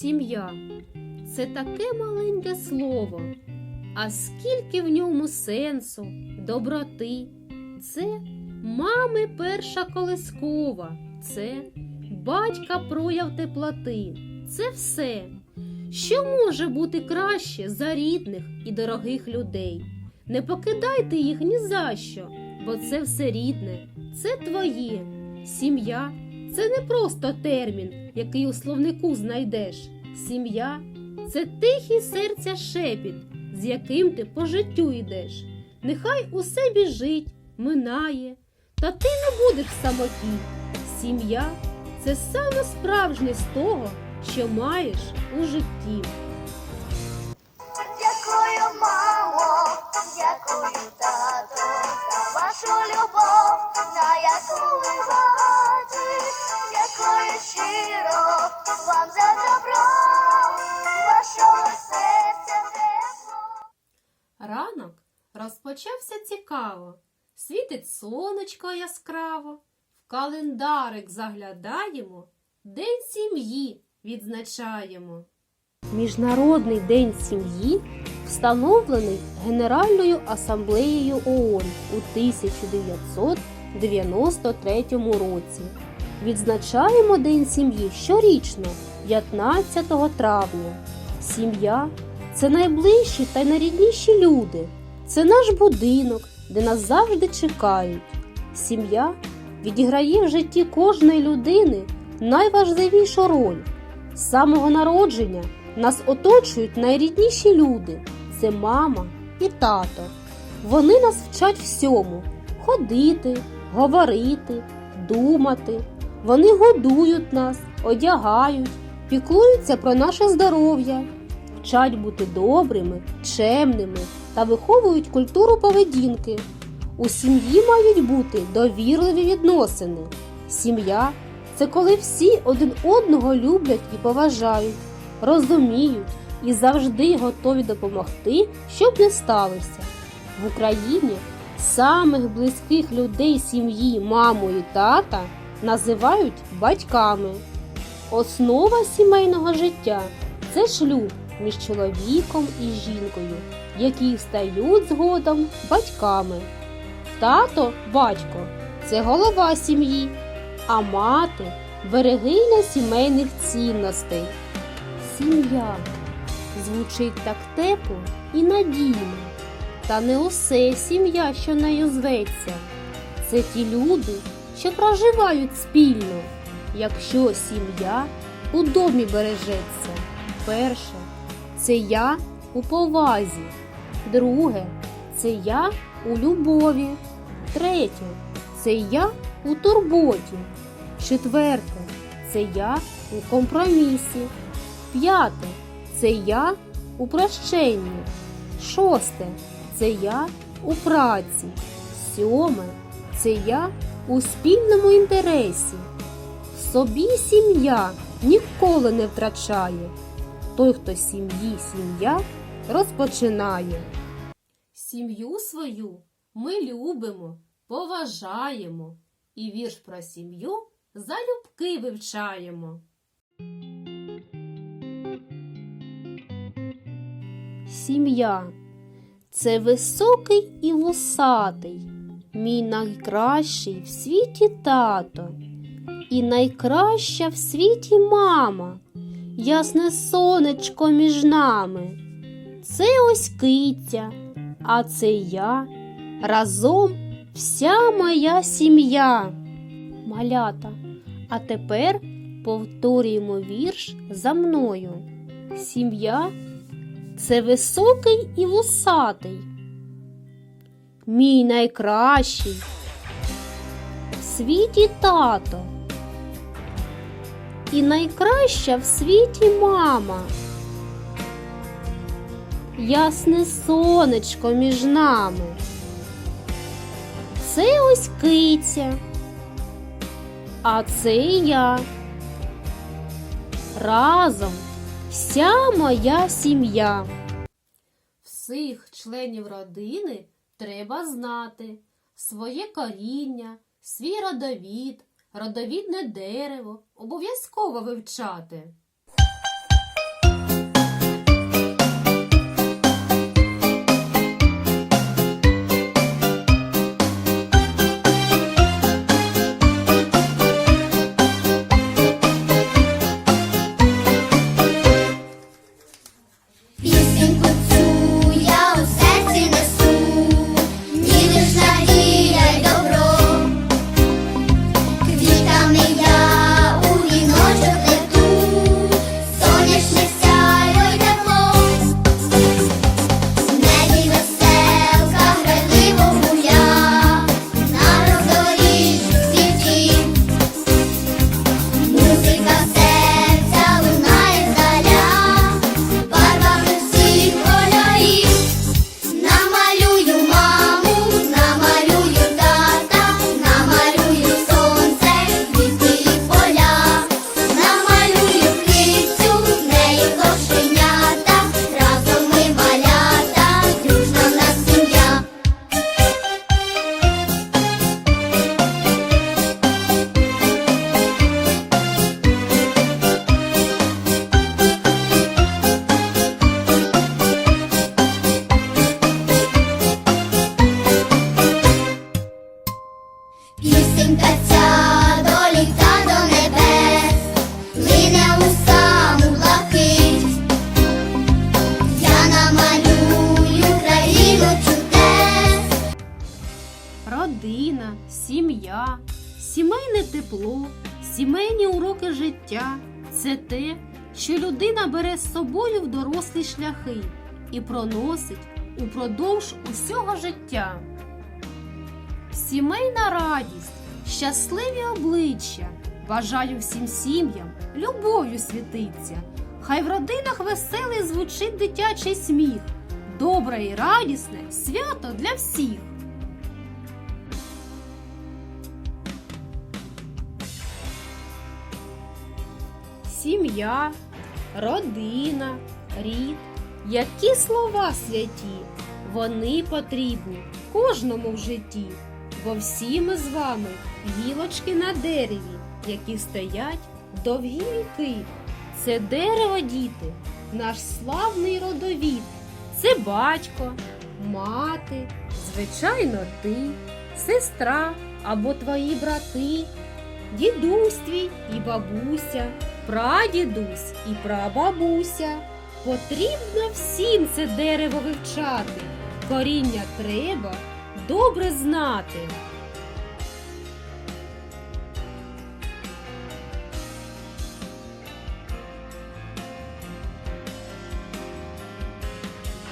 Сім'я це таке маленьке слово, а скільки в ньому сенсу, доброти. Це мами перша колискова, це батька прояв теплоти. Це все, що може бути краще за рідних і дорогих людей. Не покидайте їх ні за що, бо це все рідне, це твоє. Сім'я це не просто термін, який у словнику знайдеш. Сім'я це тихий серця шепіт, з яким ти по життю йдеш. Нехай усе біжить, минає, та ти не будеш самоті. Сім'я це саме справжнє з того, що маєш у житті. Дякую, мамо, дякую, тато, за вашу любов, на яку ви багаті. Дякую щиро вам за добро, вашого серця тепло. Ранок розпочався цікаво. Світить сонечко яскраво. В календарик заглядаємо, День сім'ї відзначаємо. Міжнародний день сім'ї встановлений Генеральною асамблеєю ООН у 1993 році. Відзначаємо День сім'ї щорічно, 15 травня. Сім'я це найближчі та найрідніші люди. Це наш будинок, де нас завжди чекають. Сім'я відіграє в житті кожної людини найважливішу роль. З самого народження нас оточують найрідніші люди це мама і тато. Вони нас вчать всьому ходити, говорити, думати. Вони годують нас, одягають, піклуються про наше здоров'я, вчать бути добрими, чемними та виховують культуру поведінки. У сім'ї мають бути довірливі відносини. Сім'я це коли всі один одного люблять і поважають, розуміють і завжди готові допомогти, щоб не сталося. В Україні самих близьких людей сім'ї, маму і тата називають батьками. Основа сімейного життя це шлюб між чоловіком і жінкою, які стають згодом батьками. Тато, батько це голова сім'ї, а мати берегиня сімейних цінностей. Сім'я звучить так тепло і надійно. Та не усе сім'я, що нею зветься. Це ті люди, що проживають спільно. Якщо сім'я у домі бережеться, перше це я у повазі, друге це я у любові, третє це я у турботі, четверте це я у компромісі, п'яте це я у прощенні, шосте це я у праці, сьоме це я у спільному інтересі. В собі сім'я ніколи не втрачає. Той, хто сім'ї сім'я розпочинає. Сім'ю свою ми любимо, поважаємо і вірш про сім'ю залюбки вивчаємо. Сім'я це високий і вусатий, мій найкращий в світі тато, і найкраща в світі мама, ясне сонечко між нами. Це ось киця, а це я, разом вся моя сім'я. Малята, а тепер повторюємо вірш за мною. Сім'я це високий і вусатий. Мій найкращий в світі тато. І найкраща в світі мама. Ясне сонечко між нами. Це ось киця, а це я. Разом вся моя сім'я. Всіх членів родини треба знати. Своє коріння, свій родовід, родовідне дерево. Обов'язково вивчати. Тепло, сімейні уроки життя це те, що людина бере з собою в дорослі шляхи і проносить упродовж усього життя. Сімейна радість, щасливі обличчя. Бажаю всім сім'ям любов'ю світиться. Хай в родинах веселий звучить дитячий сміх. Добре і радісне свято для всіх. Сім'я, родина, рід. Які слова святі, вони потрібні кожному в житті, бо всі ми з вами гілочки на дереві, які стоять довгі віки. Це дерево, діти, наш славний родовід. Це батько, мати, звичайно, ти, сестра або твої брати, дідусь твій і бабуся, прадідусь і прабабуся. Потрібно всім це дерево вивчати. Коріння треба добре знати.